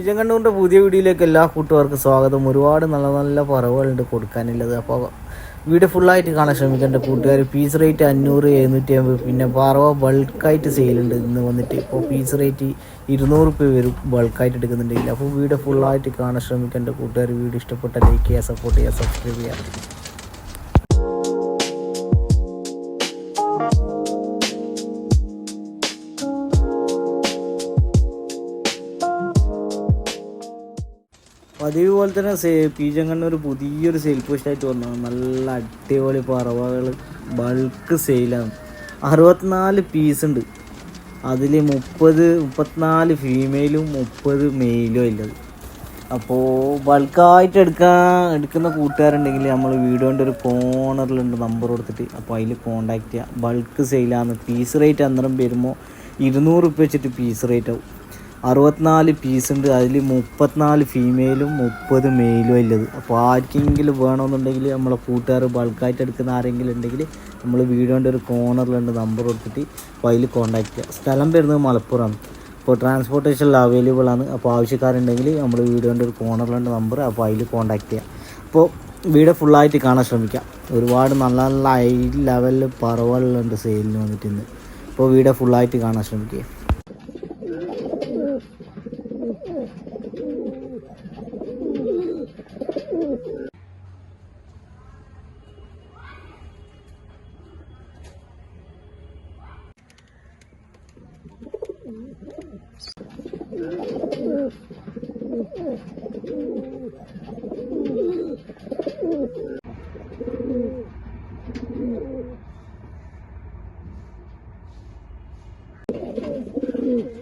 ഈജങ്കണ്ണൂരിന്റെ പുതിയ വീഡിയോയിലേക്ക് എല്ലാ കൂട്ടുകാർക്കും സ്വാഗതം. ഒരുപാട് നല്ല നല്ല പറവുകളുണ്ട് കൊടുക്കാനുള്ളത്. അപ്പോൾ വീഡിയോ ഫുള്ളായിട്ട് കാണാൻ ശ്രമിക്കേണ്ട കൂട്ടുകാർ പീസ് റേറ്റ് അഞ്ഞൂറ് എഴുന്നൂറ്റി അമ്പത് പിന്നെ പറവ ബൾക്കായിട്ട് സെയിലുണ്ട് ഇന്ന് വന്നിട്ട്. ഇപ്പോൾ പീസ് റേറ്റ് ഇരുന്നൂറ് രൂപ വരും ബൾക്കായിട്ട് എടുക്കുന്നുണ്ടെങ്കിൽ. അപ്പോൾ വീഡിയോ ഫുള്ളായിട്ട് കാണാൻ ശ്രമിക്കേണ്ട കൂട്ടുകാർ വീഡിയോ ഇഷ്ടപ്പെട്ട ലൈക്ക് ചെയ്യുക സപ്പോർട്ട് ചെയ്യുക സബ്സ്ക്രൈബ് ചെയ്യുക. പതിവ് പോലെ തന്നെ സേ പി ചെങ്ങണ്ണൂർ പുതിയൊരു സെയിൽ പോസ്റ്റായിട്ട് വന്നു. നല്ല അടിപൊളി പറവകൾ ബൾക്ക് സെയിലാണ് അറുപത്തിനാല് പീസ് ഉണ്ട്. അതിൽ മുപ്പത് മുപ്പത്തിനാല് ഫീമെയിലും മുപ്പത് മെയിലും ഉള്ളത് അപ്പോൾ ബൾക്കായിട്ട് എടുക്കാൻ എടുക്കുന്ന കൂട്ടുകാരുണ്ടെങ്കിൽ നമ്മൾ വീഡിയോന്റെ ഒരു കോർണറിലുണ്ട് നമ്പർ കൊടുത്തിട്ട്. അപ്പോൾ അതിൽ കോണ്ടാക്ട് ചെയ്യുക ബൾക്ക് സെയിലാണ് പീസ് റേറ്റ് അന്നേരം വരുമ്പോൾ ഇരുന്നൂറ് റുപ്യ വെച്ചിട്ട് പീസ് റേറ്റ് ആവും. അറുപത്തിനാല് പീസ് ഉണ്ട്. അതിൽ മുപ്പത്തിനാല് ഫീമെയിലും മുപ്പത് മെയിലും ഉള്ളത് അപ്പോൾ ആർക്കെങ്കിലും വേണമെന്നുണ്ടെങ്കിൽ നമ്മളെ കൂട്ടുകാർ ബൾക്കായിട്ട് എടുക്കുന്ന ആരെങ്കിലും ഉണ്ടെങ്കിൽ നമ്മൾ വീഡിയോന്റെ ഒരു കോർണറിലുണ്ട് നമ്പർ കൊടുത്തിട്ട് അപ്പോൾ അതിൽ കോൺടാക്ട് ചെയ്യുക സ്ഥലം വരുന്നത് മലപ്പുറമാണ്. അപ്പോൾ ട്രാൻസ്പോർട്ടേഷൻ അവൈലബിൾ ആണ്. അപ്പോൾ ആവശ്യക്കാരുണ്ടെങ്കിൽ നമ്മൾ വീഡിയോന്റെ ഒരു കോർണറിലുണ്ട് നമ്പർ അപ്പോൾ അതിൽ കോൺടാക്ട് ചെയ്യുക അപ്പോൾ വീഡിയോ ഫുള്ളായിട്ട് കാണാൻ ശ്രമിക്കാം. ഒരുപാട് നല്ല നല്ല ഹൈ ലെവലിൽ പറവകളുണ്ട് സെയിലിന് വന്നിട്ടുണ്ട് അപ്പോൾ വീഡിയോ ഫുള്ളായിട്ട് കാണാൻ ശ്രമിക്കുക Mm-hmm.